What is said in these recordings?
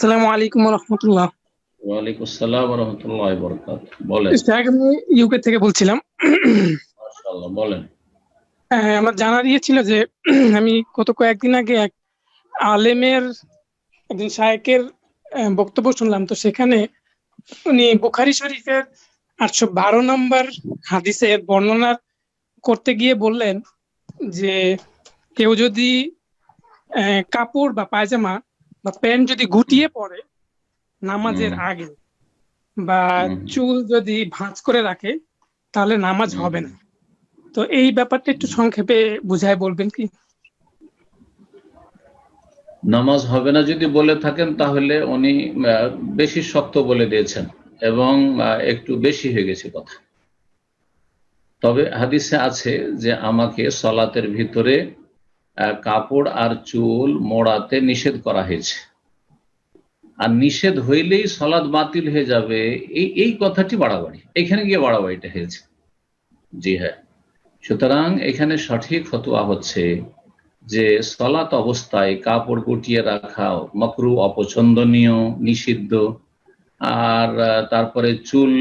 আসসালামু আলাইকুম রহমতুল্লাহ ওয়ালাইকুম আসসালাম রহমতুল্লাহ বরকাত বলেন। ইশতিয়াক আমি ইউকে থেকে বলছিলাম। মাশাআল্লাহ বলেন। আহ, আমার জানার ইয়ে ছিল যে আমি গত কয়েকদিন আগে এক আলেমের একজন শায়েকের বক্তব্য শুনলাম। তো সেখানে উনি বুখারি শরীফের আটশো বারো নম্বর হাদিসের বর্ণনা করতে গিয়ে বললেন যে কেউ যদি কাপড় বা পায়জামা বা প্যান্ট যদি গুটিয়ে পরে নামাজের আগে বা চুল যদি ভাঁজ করে রাখে তাহলে নামাজ হবে না। তো এই ব্যাপারটা একটু সংক্ষেপে বুঝায় বলবেন কি? নামাজ হবে না যদি বলে থাকেন তাহলে উনি বেশি শক্ত বলে দিয়েছেন এবং একটু বেশি হয়ে গেছে কথা। তবে হাদিসে আছে যে আমাকে সলাতের ভিতরে কাপড় আর চুল মোড়াতে নিষেধ করা হয়েছে। আর নিষেধ হইলেই সলাদ বাতিল হয়ে যাবে। এই এই কথাটি বাড়াবাড়ি। এখানে গিয়ে বাড়াবাড়িটা হয়েছে। জি হ্যাঁ। সুতরাং এখানে সঠিক ফতোয়া হচ্ছে যে সলাত অবস্থায় কাপড় গুটিয়ে রাখা, মকরু অপছন্দনীয়, নিষিদ্ধ আর তারপরে চুল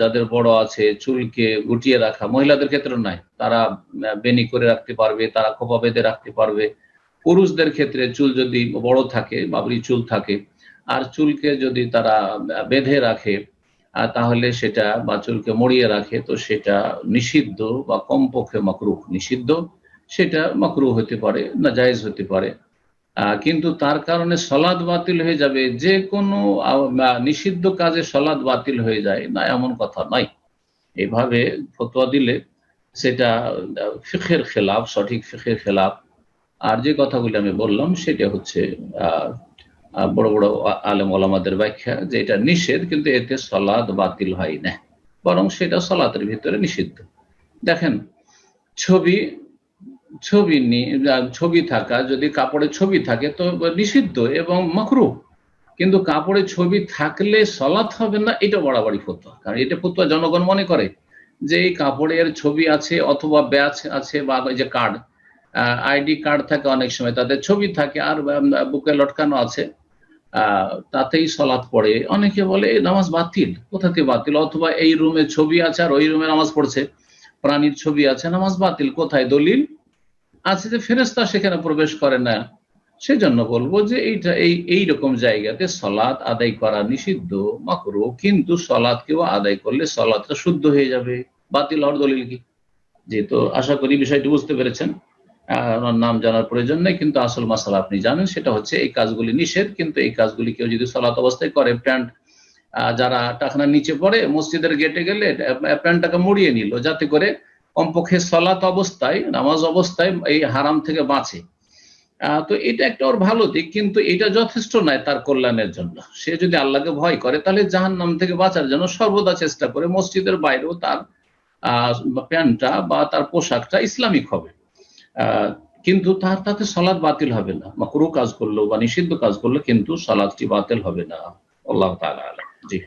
যাদের বড় আছে, চুলকে গুটিয়ে রাখা, মহিলাদের ক্ষেত্রে নয় তারা বেনি করে রাখতে পারবে, তারা খোপা বেঁধে রাখতে পারবে। পুরুষদের ক্ষেত্রে চুল যদি বড় থাকে, বাবরি চুল থাকে, আর চুলকে যদি তারা বেঁধে রাখে তাহলে সেটা বা চুলকে মরিয়ে রাখে, তো সেটা নিষিদ্ধ বা কমপক্ষে মকরুহ। নিষিদ্ধ, সেটা মকরু হতে পারে, না জায়েজ হতে পারে। কিন্তু তার কারণে সলাদ বাতিল হয়ে যাবে। যে কোনো নিষিদ্ধ কাজে সলাদ বাতিল হয়ে যায় না, এমন কথা নয়। এভাবে ফতোয়া দিলে সেটা ফিখের খেলাফ, সঠিক ফিখের খেলাফ। আর যে কথাগুলি আমি বললাম, সেটা হচ্ছে বড় বড় আলেম ওলামাদের ব্যাখ্যা যে এটা নিষেধ, কিন্তু এতে সলাদ বাতিল হয় না। বরং সেটা সলাতের ভিতরে নিষিদ্ধ। দেখেন, ছবি ছবি নি- ছবি থাকা, যদি কাপড়ে ছবি থাকে তো নিষিদ্ধ এবং মকরু। কিন্তু কাপড়ে ছবি থাকলে সলাৎ হবে না, এটা বাড়াবাড়ি ফতোয়া। কারণ এটা ফতোয়া জনগণ মনে করে যে এই কাপড়ের ছবি আছে অথবা ব্যাচ আছে বা যে কার্ড আইডি কার্ড থাকে অনেক সময় তাদের ছবি থাকে আর বুকে লটকানো আছে তাতেই সলাৎ পড়ে। অনেকে বলে নামাজ বাতিল, কোথা থেকে বাতিল? অথবা, এই রুমে ছবি আছে আর ওই রুমে নামাজ পড়ছে, প্রাণীর ছবি আছে, নামাজ বাতিল, কোথায়? দলিল আছে যে ফেরেস্তা সেখানে প্রবেশ করে না। সেজন্য বলব যে এইটা, এই এই রকম জায়গাতে সলাৎ আদায় করা নিষিদ্ধ, মাকরু। কিন্তু সলাৎ কেউ আদায় করলে সলাৎটা শুদ্ধ হয়ে যাবে। বাতিল হওয়ার দলিল কি? যেহেতু আশা করি বিষয়টি বুঝতে পেরেছেন। ওনার নাম জানার প্রয়োজন নেই, কিন্তু আসল মাসালা আপনি জানেন, সেটা হচ্ছে এই কাজগুলি নিষেধ, কিন্তু এই কাজগুলি কেউ যদি সলাৎ অবস্থায় করে, প্যান্ট যারা টাকনার নিচে পড়ে, মসজিদের গেটে গেলে, প্যান্টটাকে মুড়িয়ে নিল, যাতে করে কমপক্ষে সলাত অবস্থায়, নামাজ অবস্থায় এই হারাম থেকে বাঁচে। তো এটা একটা ওর ভালো দিক, কিন্তু এটা যথেষ্ট নয় তার কল্যাণের জন্য। সে যদি আল্লাহকে ভয় করে, তাহলে জাহান নাম থেকে বাঁচার জন্য সর্বদা চেষ্টা করে মসজিদের বাইরেও তার প্যান্টটা বা তার পোশাকটা ইসলামিক হবে। কিন্তু তার তাতে সলাদ বাতিল হবে না। মকরু কাজ করল বা নিষিদ্ধ কাজ করল, কিন্তু সলাদটি বাতিল হবে না। আল্লাহ আলাম। জি।